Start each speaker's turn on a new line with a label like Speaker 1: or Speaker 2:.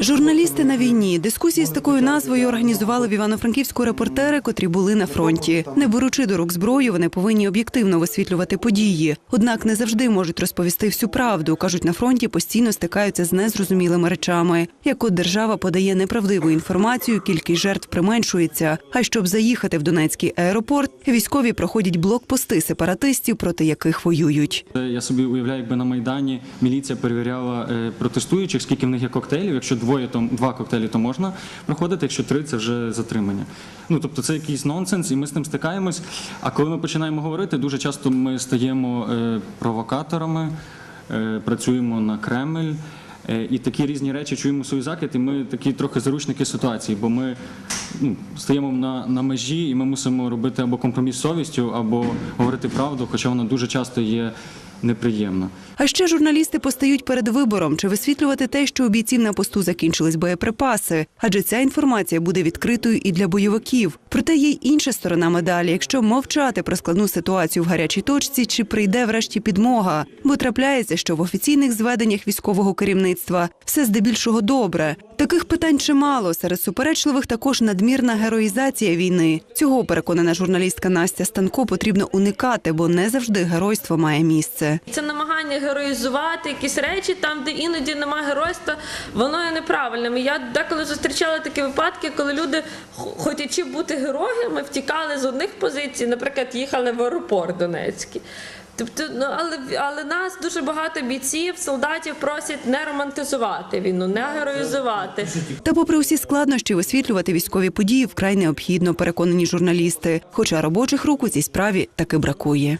Speaker 1: Журналісти на війні дискусії з такою назвою організували в Івано-Франківську репортери, котрі були на фронті. Не беручи до рук зброю, вони повинні об'єктивно висвітлювати події. Однак не завжди можуть розповісти всю правду. кажуть, на фронті постійно стикаються з незрозумілими речами. Як от держава подає неправдиву інформацію, кількість жертв применшується. А щоб заїхати в Донецький аеропорт, військові проходять блокпости сепаратистів, проти яких воюють.
Speaker 2: Я собі уявляю, якби на Майдані міліція перевіряла е, протестуючих, скільки в них є коктейлів. Якщо двоє, то два коктейлі, то можна проходити, якщо три, це вже затримання. Ну тобто це якийсь нонсенс, і ми з ним стикаємось. А коли ми починаємо говорити, дуже часто ми стаємо е, провокаторами, е, працюємо на Кремль. Е, І такі різні речі чуємо свій закид, і ми такі трохи заручники ситуації, бо ми ну, стаємо на, на межі, і ми мусимо робити або компроміс з совістю, або говорити правду, хоча вона дуже часто є неприємна.
Speaker 1: А ще журналісти постають перед вибором, чи висвітлювати те, що у бійців на посту закінчились боєприпаси, адже ця інформація буде відкритою і для бойовиків. Проте є й інша сторона медалі. Якщо мовчати про складну ситуацію в гарячій точці, чи прийде врешті підмога, бо трапляється, що в офіційних зведеннях військового керівництва все здебільшого добре. Таких питань чимало. Серед суперечливих також надмірна героїзація війни. Цього переконана журналістка Настя Станко потрібно уникати, бо не завжди геройство має місце.
Speaker 3: Це намагання героїзувати якісь речі там, де іноді немає геройства, воно є неправильним. Я деколи зустрічала такі випадки, коли люди, хотячи бути героями, втікали з одних позицій, наприклад, їхали в аеропорт Донецький. Тобто, ну але але нас дуже багато бійців, солдатів просять не романтизувати війну, не героїзувати.
Speaker 1: Та, попри усі складнощі, висвітлювати військові події вкрай необхідно, переконані журналісти. Хоча робочих рук у цій справі таки бракує.